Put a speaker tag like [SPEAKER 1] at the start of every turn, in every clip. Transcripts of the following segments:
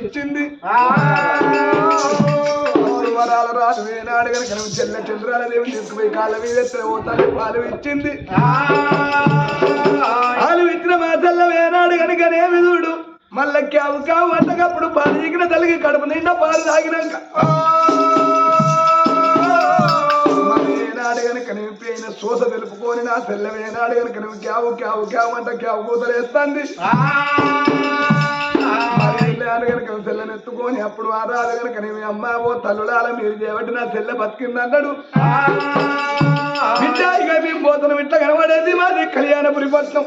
[SPEAKER 1] ఇచ్చింది వరాల రాజు వేనాడు కనుక చెల్ల చెల్లరాల దేవి తీసుకుపోయి కాళ్ళ మీద ఎత్తే పాలు ఇచ్చింది. పాలు ఇచ్చిన మా తల్ల వేనాడు కనుక నేమి చూడు. మళ్ళా క్యావు కావు అంతకప్పుడు పాలు ఇగిన తల్లికి కడుపు నిండా పాలు తాగినాక. ఏనాడు గనుక సోస తెలుపుకొని నా తెల్లవేనాడు కనుక నువ్వు క్యావు క్యావు క్యావు అంట క్యావు కూతలేస్తుంది మరి వెళ్ళాను గనుక ఎత్తుకొని అప్పుడు ఆ రాదు గనుక నువ్వు అమ్మ ఓ తల్లుడాల మీరు చేపట్టి నా తెల్ల బతికింది అన్నాడు. బిడ్డ ఇక మేము పోతున్నాం ఇట్లా కనబడేది మాది కళ్యాణపురి పట్నం.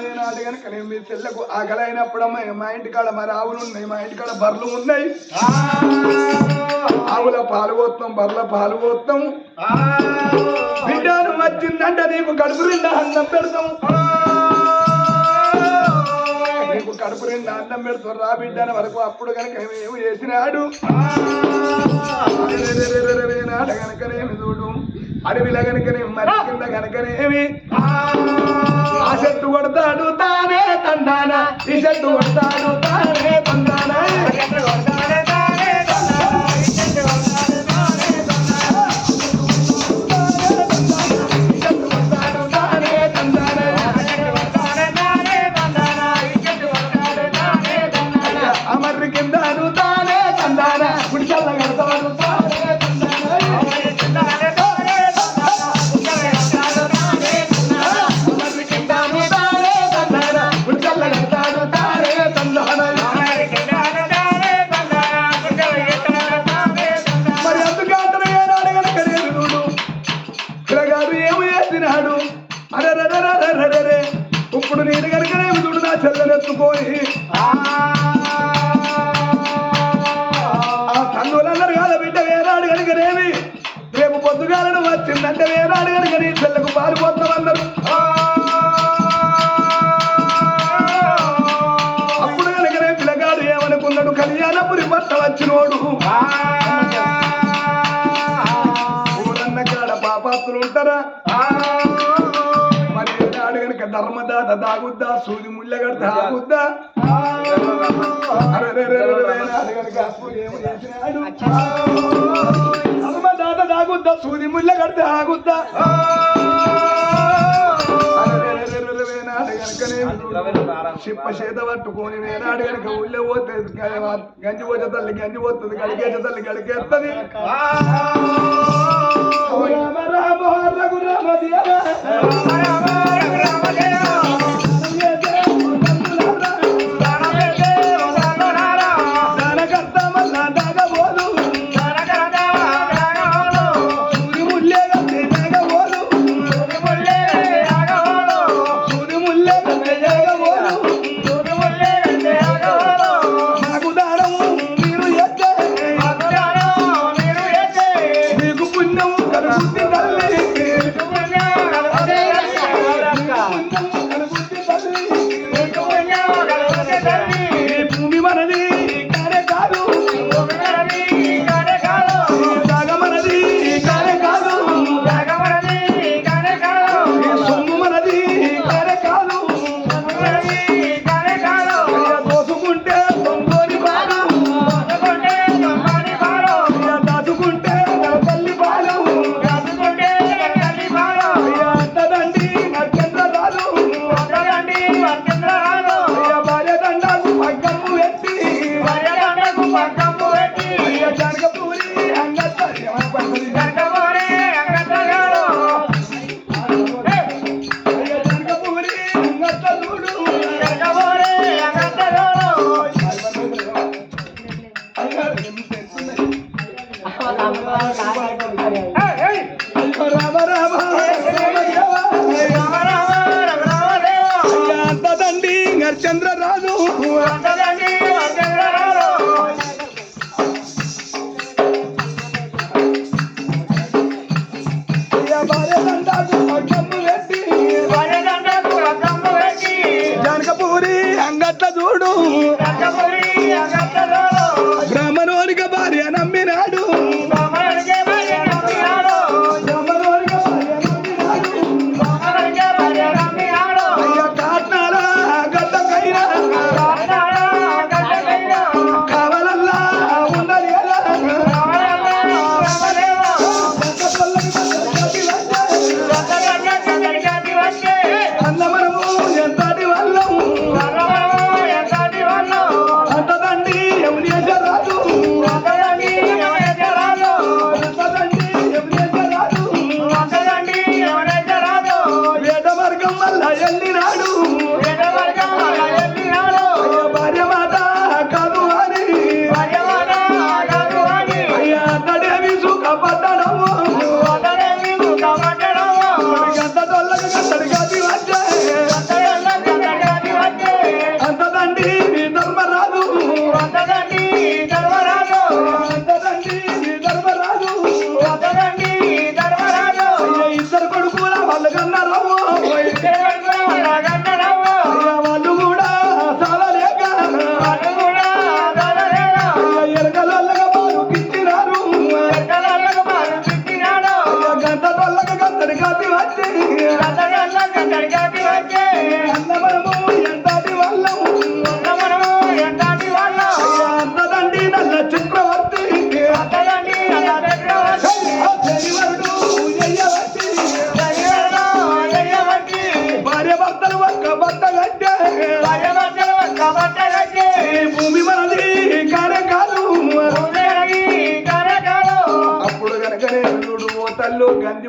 [SPEAKER 1] ఏనాడు గనుక నేను మీ తెల్లకు ఆకలి అయినప్పుడమ్మా మా ఇంటికాడ మరి ఆవులు ఉన్నాయి మా ఇంటికాడ బర్రెలు ఉన్నాయి. ఆవుల పాలు పోతాం బర్రెల పాలు పోతాం బిడ్డను వచ్చిందంటే నీకు కడుపు నిండా అన్నం పెడతాం. నీకు కడుపు నిండా అన్నం పెడతాం రా బిడ్డన వరకు అప్పుడు కనుక ఏమి చేసినాడు. నాట కనుకనేమి చూడు. అడవిలో కనుకనే మరి కింద కనుకనేమి ఆ చెట్టు కొడతాడు తానే తండానా. ఈ చెట్టు కొడతాడు తానే తండ గుడిచల్ల కడతాడు ధర్మదాత దాగుద్దా సూది ముళ్ళ కడితే ఆగుద్దా అరే రే రే రే రే ఏనాడు కనుకనే చిప్ప చేత పట్టుకొని వేనాడు కనుక ఊళ్ళో పోతే గంజి పోతే తల్లి గంజి పోతుంది గడిగేసే తల్లి గడికేస్తుంది రామ రామ రఘురామ దేవ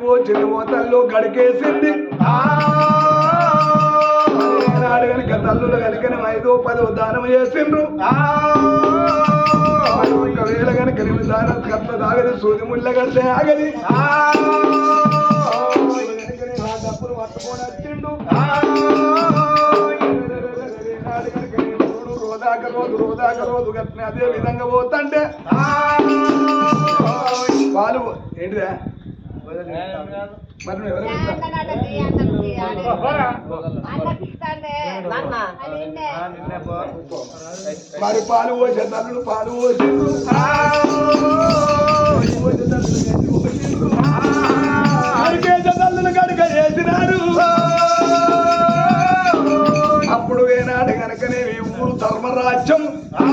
[SPEAKER 1] తల్లో చిన్న పోచింది గడికేసింది నాడు కనుక తల్లులు కనుక ఐదో పదో దానం చేసిండ్రు. ఒకవేళ కనుక ఎనిమిది దానం కట్ల తాగదు సూది ముళ్ళ కడితే ఆగది. డబ్బులు పట్టుకొని వచ్చిండు. రోజాక రోజు రోజాక రోజు కట్టిన అదే విధంగా పోతంటే వాళ్ళు ఏంటిదా? మరి పాలు పోసే తల్లులు పాలు పోసే తల్లులు కనుక చేసినారు. అప్పుడు ఏనాడు గనకనే ఊరు ధర్మరాజ్యం. ఆ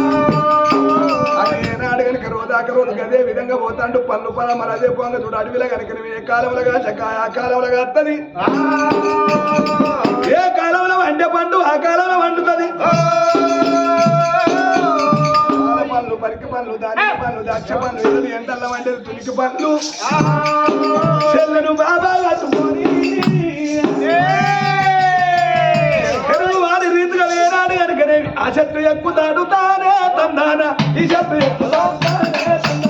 [SPEAKER 1] గనక రోజాక అదే విధంగా పోతాండు. పన్ను పన మరి అదే పోంగా చూడు. అడవిలో గనక ఏ కాలంలో కాచక ఆ కాలంలో కాస్తది ఏ కాలంలో వండే పండు ఆ కాలంలో వండుతుంది. పళ్ళు పరికి పళ్ళు దాని పళ్ళు ద్రాక్ష పళ్ళు ఎదురు ఎండల్ల వండేది? తులికి పళ్ళు చెల్లెను బాబా కట్టుకొని ఎరువు రీతిగా వేరాడు కనుకనే. ఆ చెట్టు ఎక్కుతాడు తానే తందాన. ఈ చెట్టు ఎక్కుతాడు తానే తందాన.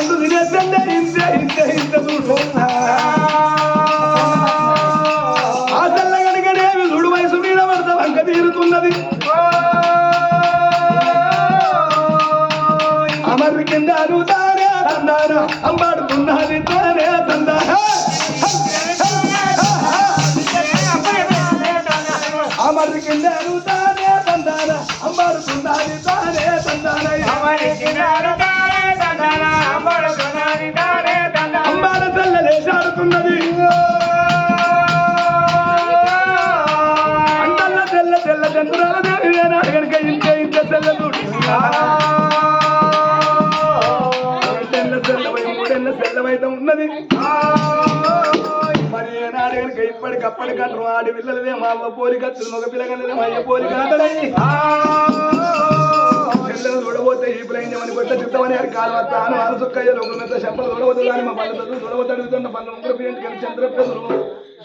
[SPEAKER 1] పండు తినేసంటే ఇంతే ఇంతే ఇంత చూడు ఆ తెల్ల కనుక నేవి చూడు వయసు మీద పడతా వంక తీరుతున్నది. అమర్ కింద తానే తందాన అంబాడుతున్నది తానే తందాన అమర్ కింద తానే తందాన అంబాడుతున్నది తానే తందాన ఉన్నది మరి ఏనాడు కనుక ఇప్పటికప్పటికంటారు ఆడి పిల్లలదే మా అవ్వ పోలికత్తులు మగ పిల్లగలదే మా అయ్య పోలిక పిల్లలు చూడబోతే ఈ ప్లైన్యమని కొత్త చిత్తమని అది కాలు వస్తాను వారు సుక్కయ్య లోకులంతా చెప్పలు చూడవద్దు కానీ మా పల్లెలు చూడవద్దు అడుగుతున్న పల్లె ముగ్గురు పేంటి కలిసి చంద్రప్రదులు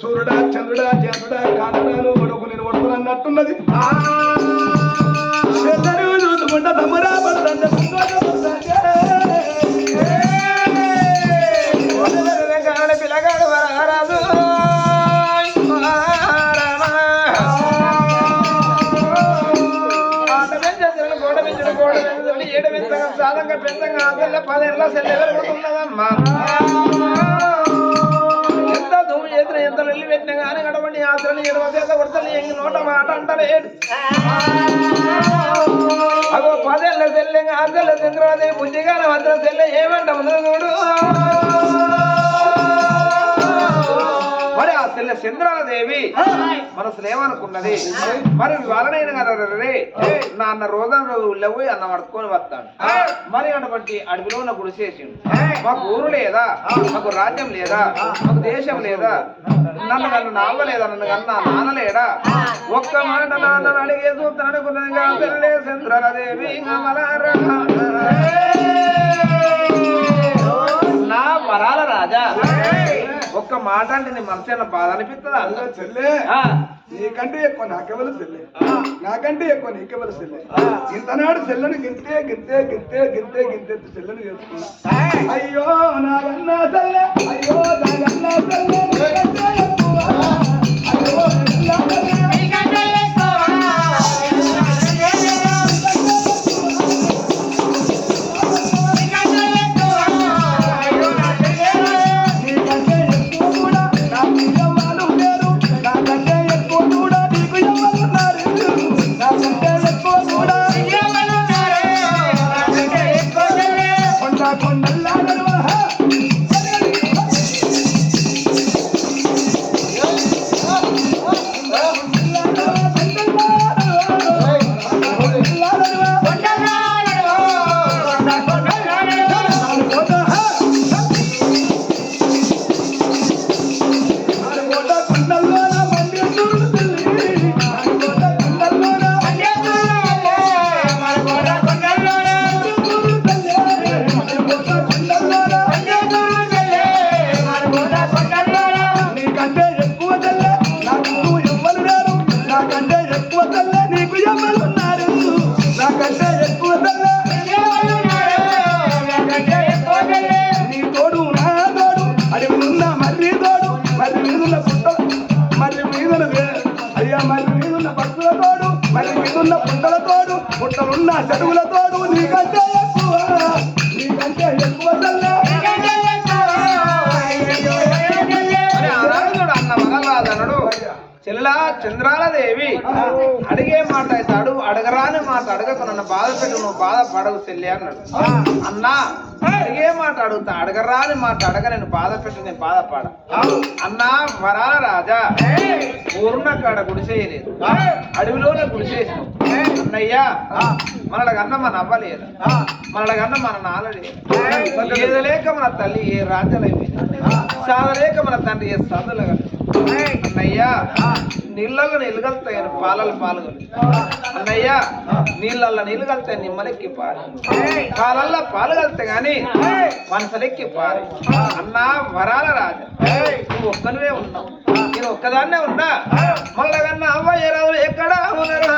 [SPEAKER 1] సూర్యుడా చంద్రుడా చంద్రుడా కాంతడాలు గొడవకు నేను కొడుకుని అన్నట్టున్నది చూసుకుంటా తమరా పడుతుంటే
[SPEAKER 2] పెంచగా సాధంగా పెంచగా ఆదల్ల ఎంత ధూమి చేసిన ఎంత వెళ్ళి పెట్టినా కానీ గడవండి ఆశ్రని ఎడవ కొడతలు ఎంగి నోట మాట అంటలేడు అగో పదేళ్ళ సెల్లె ఆదల్ల భద్ర సెల్లె ఏమంట ముందు చూడు. తెల్ల చంద్రాదేవి మనసులో ఏమనుకున్నది మరి వాళ్ళనైనా కదా రే నాన్న రోజా రోజు ఊళ్ళో పోయి అన్నం పడుకొని వస్తాడు. మరి అటువంటి అడవిలో ఉన్న గుడిసేసిండు మాకు ఊరు లేదా? మాకు రాజ్యం లేదా? మాకు దేశం లేదా? నన్ను నన్ను నాన్న లేదా నన్ను కన్నా నాన్న లేడా? ఒక్క మాట నాన్న అడిగే చూస్తాను అనుకున్నది చంద్రాదేవి నా వరాల రాజా. ఒక్క మాట అంటే నీ మనసు బాధ అనిపిస్తుందా?
[SPEAKER 1] చెల్లె.
[SPEAKER 2] ఆ,
[SPEAKER 1] నీకంటే ఎక్కువ నాకెవరు చెల్లె? నాకంటే ఎక్కువ నీకెవరు చెల్లె? ఇంతనాడు చెల్లెని గింతే గింతే గింతే గింతే గింతే చెల్లెని చేసుకున్నా. అయ్యో నాగన్నా చెల్లె. అయ్యో నాగన్నా చెల్లె. అయ్యో నాగన్నా చెల్లె. మర్రి మీదున్న పుట్టల తోడు పుట్టలున్న నీకంటే
[SPEAKER 2] చంద్రాలదేవి. అడిగే మాట అయితే అడుగు అడగరాని మాట అడగకు నన్ను బాధ పెట్టు నువ్వు బాధపడవు చెల్లి అన్నాడు. అన్నా అడిగే మాట అడుగుతా అడగరాని మాట అడగ నేను బాధ పెట్టు నేను బాధపడ. అన్నా వరాల రాజా. పూర్ణ కాడ గుడిసేయలేదు. అడవిలోనే గుడిసేసినావు అన్నయ్యా మనలకన్నా మన అవ్వలేదు మనలకన్నా మన నాన్నలేదు ఏదలేక మన తల్లి ఏ రాజ్యాలైపోయింది. సాధలేక మన తండ్రి ఏ సాధులు అన్నయ్యా నీళ్ళల్లో నీళ్ళు కలుతాయని పాలలు పాలు అన్నయ్యా నీళ్ళల్లో నీళ్ళు కలుతాయి నిమ్మలెక్కి పారి. పాలల్లో పాలు కలుతాయి గాని మనసలెక్కి పారి. అన్నా వరాల రాజా. నువ్వు ఒక్కనివే ఉన్నావు. నేను ఒక్కదాన్నే ఉన్నా. మళ్ళా కన్నా అవ్వయ్య ఎక్కడ ఉన్నారు?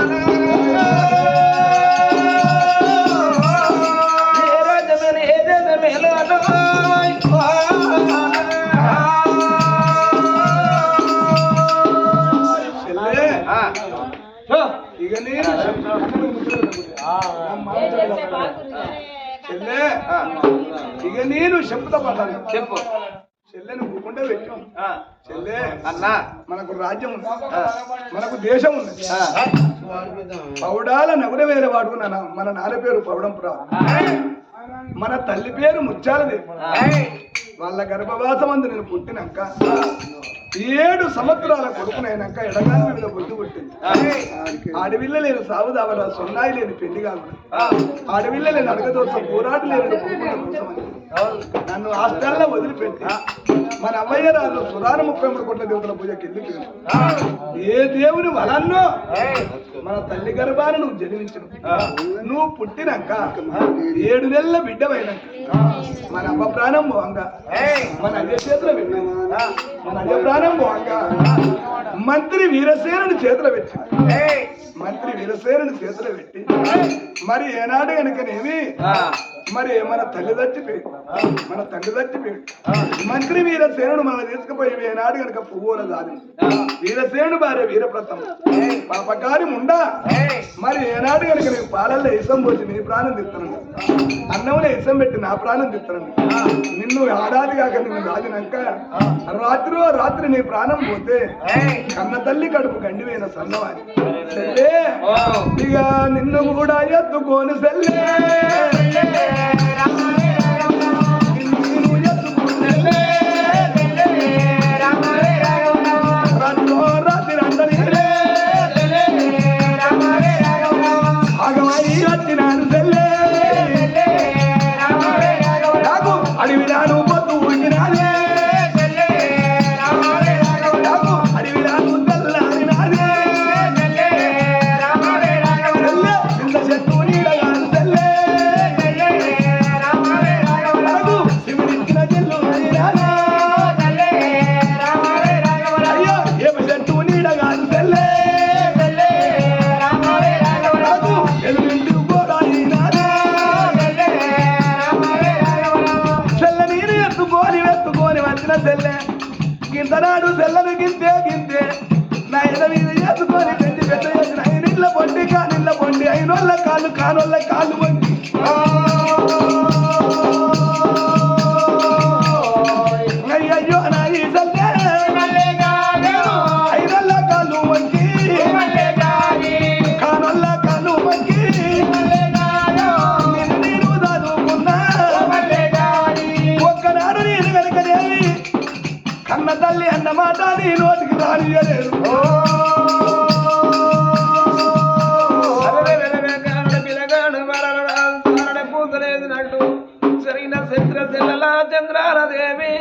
[SPEAKER 1] ఇక నేను చెల్లే ఇక నేను చెప్పుతా పడ్డాను
[SPEAKER 2] చెప్పు.
[SPEAKER 1] చెల్లెను ఊకుంటే పెట్టాం చెల్లె
[SPEAKER 2] అన్నా
[SPEAKER 1] మనకు రాజ్యం ఉంది. మనకు దేశం ఉంది పౌడాల నగుర వేరే వాడుకున్నాను మన నాన్న పేరు పౌడంపురా మన తల్లి పేరు ముత్యాలది వాళ్ళ గర్భవాసం అందు నేను పుట్టినాక ఏడు సంవత్సరాల కొడుకునైనాక ఎడగాని మీద బుద్ధి పుట్టింది. ఆడవిల్ల లేని సాగుదావరా సున్నాయి లేని పెళ్ళి కాకుండా ఆడవిల్ల లేని అడగదోసం పోరాట లేని నన్ను హాస్టల్లో వదిలిపెట్టి మన అవ్వయ్య రాజు సుధార ముప్పై మూడు కోట్ల దేవతల పూజకి వెళ్ళి ఏ దేవుని వలన్నో? మన తల్లి గర్భాన నువ్వు జన్మించిన నువ్వు పుట్టినాక ఏడు నెలల బిడ్డమైనాక మన అమ్మ ప్రాణం పోవంగా. మన అయ్య చేతిలో అయ్య ప్రాణం మంత్రి వీరసేనుని చేతిలో పెట్టి. మంత్రి వీరసేనుని చేతిలో పెట్టి. మరి ఏనాడు కనుకనేమి? మరి మన తల్లి చచ్చిపోయింది మన తల్లి చచ్చిపోయింది మంత్రి వీరసేనుడు మన తీసుకుపోయి ఏనాడు కనుక పువ్వుల దాని వీరసేనుడు భార్య వీరప్రతం. పాపకారి ఉండా మరి ఏనాడు కనుక నీకు పాలల్లో ఇసం పోసి నీ ప్రాణం తిత్తనండి అన్నంలో ఇసం పెట్టి నా ప్రాణం తిత్తనండి నిన్ను ఆడాది కాక నిన్ను దాదినాక రాత్రి రాత్రి నీ ప్రాణం పోతే కన్న తల్లి కడుపు గండిపోయిన సన్నవారి. సెల్లే ఇక నిన్ను కూడా ఎత్తుకోని సెల్లే సెల్లె వచ్చిన చెల్లె గింతనాడు చెల్లను గింతే గింతే. నా మీద చేసుకొని పెంచి పెద్ద చేసిన ఇళ్ళ పొండి కానిళ్ళ పొండి ఐనోళ్ళ కాళ్ళు కానోళ్ళ కాళ్ళు కన్న తల్లి అన్న మాట నీ నోటికి రానియలేదు
[SPEAKER 2] పూతలేసినట్టు చంద్రాల దేవి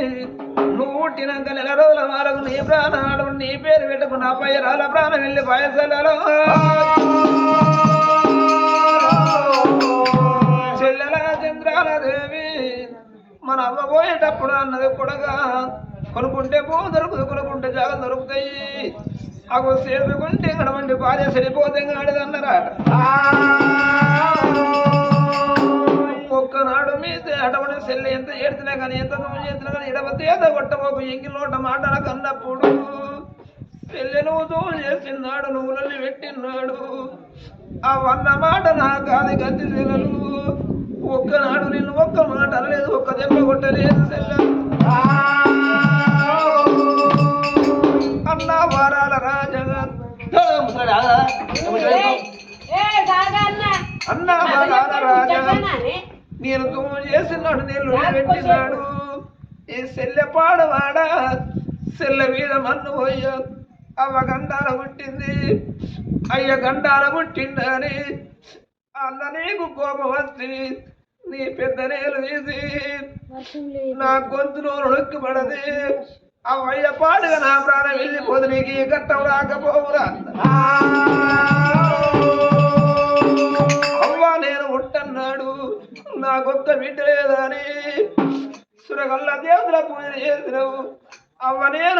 [SPEAKER 2] నువ్వు పుట్టినాక నెల రోజుల వరకు నీ ప్రాణాడు నీ పేరు పెట్టుకున్న పైరాల ప్రాణం వెళ్ళి పయసలలో. చెల్లెల చంద్రాల దేవి మన అవ్వ పోయేటప్పుడు అన్నది కూడా కొనుక్కుంటే పో దొరుకుతుంది కొనుక్కుంటే జాగ్రత్త దొరుకుతాయి. అగో సేపుకుంటే గడవండి భార్య సరిపోతే అన్నారా? ఒక్కనాడు మీద అటువంటి సెల్లి ఎంత ఏడ్చినా కానీ ఎంత దూరం చేసినా కానీ ఎడవ కొట్టబోకు ఎంగిలోట మాటలకు అన్నప్పుడు పెళ్ళి నువ్వు దూరం చేసినాడు నువ్వు పెట్టినాడు ఆ మాట నా కాదు గతి సెలలు ఒక్కనాడు నిన్ను ఒక్క మాట అనలేదు ఒక్క దెబ్బ కొట్టలేదు సెల్ల. అన్న వరాల రాజా అన్న. వరాల రాజా నేను తుమ్ము చేసినాడు నేను పెట్టినాడు ఈ సెల్లె పాడవాడా? సెల్ల మీద మన్ను పోయా. అవ్వ గండాల పుట్టింది. అయ్య గండాల పుట్టిందని అన్న నీకు కోపం వచ్చి నీ పెద్ద నేలు తీసి నా గొంతులో నొక్కి పడది. అవయ్య పాడుగా నా ప్రాణం వెళ్ళిపోదు నీకు ఈ కట్టం రాకపోవురా. అవ్వ నేను ఉంటన్నాడు నాకొక్క బిడ్డ లేదని. సురగల్ల దేవుల పూజ చేసినవు. అవ్వ నేను